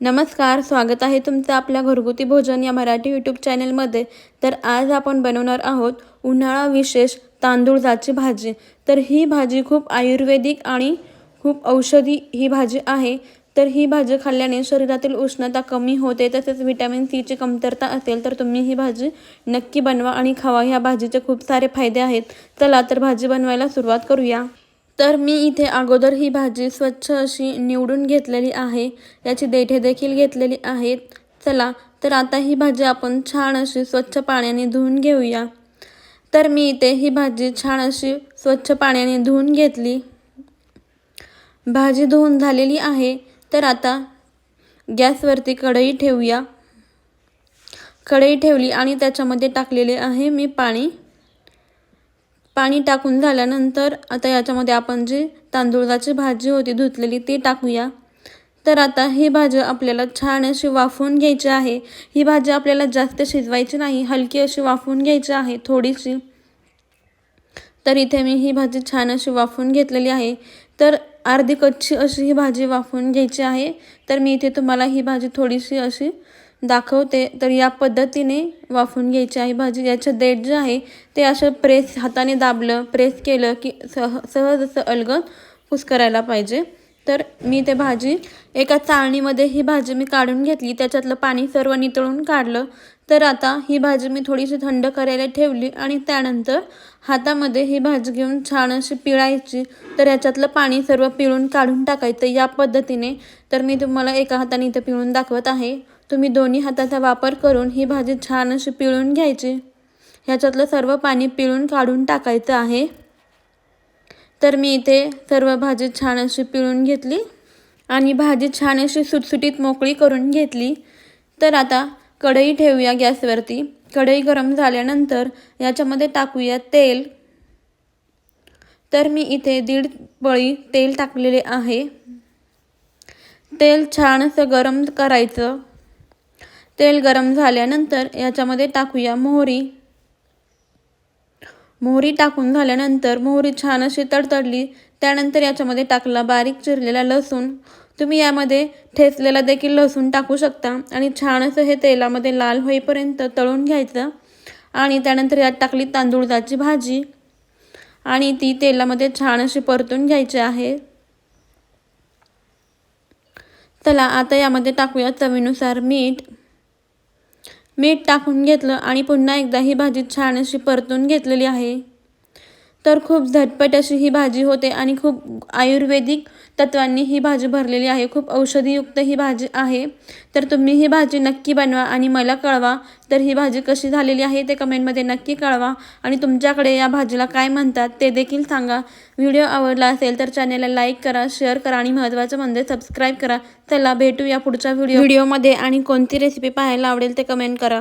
नमस्कार स्वागत आहे तुमचं आपल्या घरगुती भोजन या मराठी यूट्यूब चॅनलमध्ये तर आज आपण बनवणार आहोत उन्हाळा विशेष तांदूळजाची भाजी. तर ही भाजी खूप आयुर्वेदिक आणि खूप औषधी ही भाजी आहे. तर ही भाजी खाल्ल्याने शरीरातील उष्णता कमी होते तसेच व्हिटॅमिन सीची कमतरता असेल तर तुम्ही ही भाजी नक्की बनवा आणि खावा. ह्या भाजीचे खूप सारे फायदे आहेत. चला तर भाजी बनवायला सुरुवात करूया. तर मी इथे अगोदर ही भाजी स्वच्छ अशी निवडून घेतलेली आहे. याची देठे देखील घेतलेली आहेत. चला तर आता ही भाजी आपण छान अशी स्वच्छ पाण्याने धुवून घेऊया. तर मी इथे ही भाजी छान अशी स्वच्छ पाण्याने धुवून घेतली. भाजी धुवून झालेली आहे. तर आता गॅसवरती कढई ठेवूया. कढई ठेवली आणि त्याच्यामध्ये टाकलेले आहे मी पाणी. पाणी टाकून झाल्यानंतर आता याच्यामध्ये आपण जी तांदूळाची भाजी होती धुतलेली ती टाकूया. तर आता ही भाजी आपल्याला छान अशी वाफवून घ्यायची आहे. ही भाजी आपल्याला जास्त शिजवायची नाही हलकी अशी वाफवून घ्यायची आहे थोडीशी. तर इथे मी ही भाजी छान अशी वाफवून घेतलेली आहे. तर अर्धी कच्ची अशी ही भाजी वाफवून घ्यायची आहे. तर मी इथे तुम्हाला ही भाजी थोडीशी अशी दाखवते तर या पद्धतीने वाफून घ्यायची आहे भाजी. याचं देठ जे आहे ते असं प्रेस हाताने दाबलं प्रेस केलं की सह सहज असं अलगद कुस्करायला पाहिजे. तर मी ते भाजी एका चाळणीमध्ये ही भाजी मी काढून घेतली. त्याच्यातलं पाणी सर्व नितळून काढलं. तर आता ही भाजी मी थोडीशी थंड करायला ठेवली आणि त्यानंतर हातामध्ये ही भाजी घेऊन छान अशी पिळायची. तर याच्यातलं पाणी सर्व पिळून काढून टाकायचं या पद्धतीने. तर मी तुम्हाला एका हाताने इथं पिळून दाखवत आहे. तुम्ही दोन्ही हाताचा वापर करून ही भाजी छान अशी पिळून घ्यायची. ह्याच्यातलं सर्व पाणी पिळून काढून टाकायचं आहे. तर मी इथे सर्व भाजी छान अशी पिळून घेतली आणि भाजी छान अशी सुटसुटीत मोकळी करून घेतली. तर आता कढई ठेवूया गॅसवरती. कढई गरम झाल्यानंतर याच्यामध्ये टाकूया तेल. तर मी इथे दीड पळी तेल टाकलेले आहे. तेल छान असं गरम करायचं. तेल गरम झाल्यानंतर याच्यामध्ये टाकूया मोहरी. मोहरी टाकून झाल्यानंतर मोहरी छान अशी तडतडली त्यानंतर याच्यामध्ये टाकला बारीक चिरलेला लसूण. तुम्ही यामध्ये ठेचलेला देखील लसूण टाकू शकता आणि छान असं हे तेलामध्ये लाल होईपर्यंत तळून घ्यायचं आणि त्यानंतर यात टाकली तांदूळदाची भाजी आणि ती तेलामध्ये छान अशी परतून घ्यायची आहे. चला आता यामध्ये टाकूया चवीनुसार मीठ. मीठ टाकून घेतलं आणि पुन्हा एकदा ही भाजी छान अशी परतून घेतलेली आहे. तर खूप झटपट अशी ही भाजी होते आणि खूप आयुर्वेदिक तत्वांनी ही भाजी भरलेली आहे. खूप औषधीयुक्त ही भाजी आहे. तर तुम्ही ही भाजी नक्की बनवा आणि मला कळवा तर ही भाजी कशी झालेली आहे ते कमेंटमध्ये नक्की कळवा. आणि तुमच्याकडे या भाजीला काय म्हणतात ते देखील सांगा. व्हिडिओ आवडला असेल तर चॅनेलला लाईक करा शेअर करा आणि महत्त्वाचं म्हणजे सबस्क्राईब करा. चला भेटूया पुढच्या व्हिडिओ व्हिडिओमध्ये आणि कोणती रेसिपी पाहायला आवडेल ते कमेंट करा.